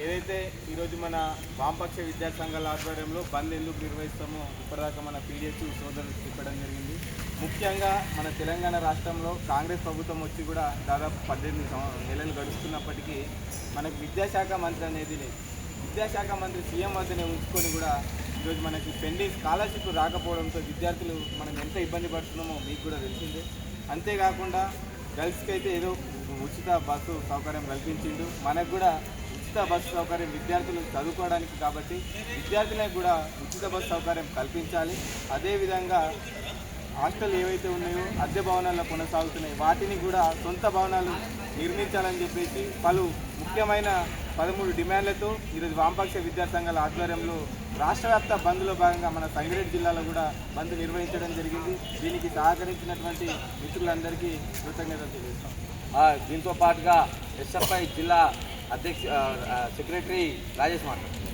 ఏదైతే ఈరోజు మన వామపక్ష విద్యార్థి సంఘాల ఆధ్వర్యంలో బంద్ ఎందుకు నిర్వహిస్తామో ఇప్పటిదాకా మన పీడిఎస్ సోదరులు చెప్పడం జరిగింది. ముఖ్యంగా మన తెలంగాణ రాష్ట్రంలో కాంగ్రెస్ ప్రభుత్వం వచ్చి కూడా దాదాపు పద్దెనిమిది నెలలు గడుస్తున్నప్పటికీ మనకు విద్యాశాఖ మంత్రి అనేది లేదు. విద్యాశాఖ మంత్రి సీఎం వద్దనే ఉంచుకొని కూడా ఈరోజు మనకి పెండింగ్ స్కాలర్షిప్ రాకపోవడంతో విద్యార్థులు మనం ఎంత ఇబ్బంది పడుతున్నామో మీకు కూడా తెలిసిందే. అంతేకాకుండా గర్ల్స్కి అయితే ఏదో ఉచిత బస్సు సౌకర్యం కల్పించిండు. మనకు కూడా ఉచిత బస్సు సౌకర్యం విద్యార్థులు చదువుకోవడానికి కాబట్టి విద్యార్థులకు కూడా ఉచిత బస్సు సౌకర్యం కల్పించాలి. అదేవిధంగా హాస్టల్ ఏవైతే ఉన్నాయో అద్దె భవనాల్లో కొనసాగుతున్నాయి. వాటిని కూడా సొంత భవనాలు నిర్మించాలని చెప్పేసి పలు ముఖ్యమైన పదమూడు డిమాండ్లతో ఈరోజు వామపక్ష విద్యార్థి సంఘాల ఆధ్వర్యంలో రాష్ట్ర వ్యాప్త బంద్లో భాగంగా మన సంగారెడ్డి జిల్లాలో కూడా బంద్ నిర్వహించడం జరిగింది. దీనికి సహకరించినటువంటి మిత్రులందరికీ కృతజ్ఞతలు తెలియజేస్తాం. దీంతో పాటుగా ఎస్ఎఫ్ఐ జిల్లా అధ్యక్ష ఆ, ఆ, సెక్రటరీ రాజేష్ మాట్లాడుతున్నారు